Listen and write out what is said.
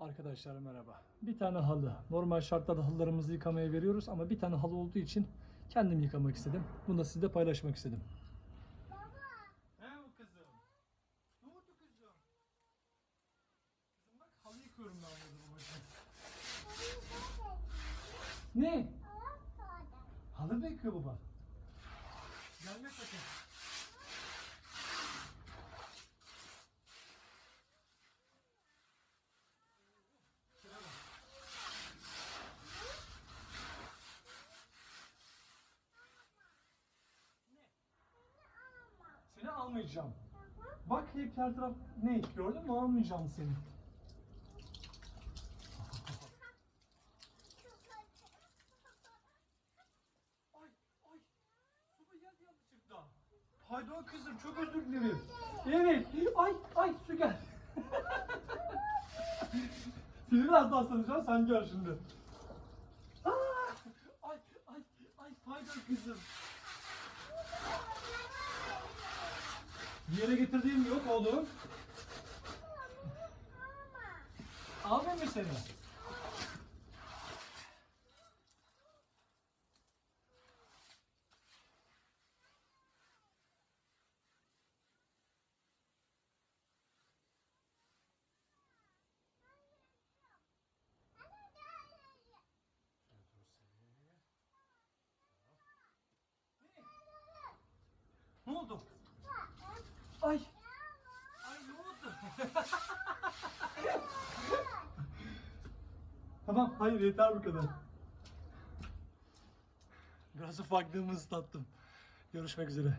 Arkadaşlar merhaba. Bir tane halı. Normal şartlarda halılarımızı yıkamaya veriyoruz ama bir tane halı olduğu için kendim yıkamak istedim. Bunu da sizle paylaşmak istedim. He o kızım. Ne oldu kızım? Kızım bak halı yıkıyorum ben burada babacığım. Ne? Halı mı yıkıyor baba? Gelme sakın. Almayacağım. Bak hep her taraf ne? Gördün mü? Almayacağım seni. Ay ay. Su geldi yanlışlıkla. Pardon kızım çok özür dilerim. Evet. Ay ay su gel. Seni biraz daha saracağım sen gel şimdi. Aa, ay ay ay pardon kızım. Yere getirdiğim yok oğlum. Almayayım mı seni? Ne oldu? Ay. Ay ne oldu? Tamam hayır yeter bu kadar. Biraz ufaklığımı ıslattım. Görüşmek üzere.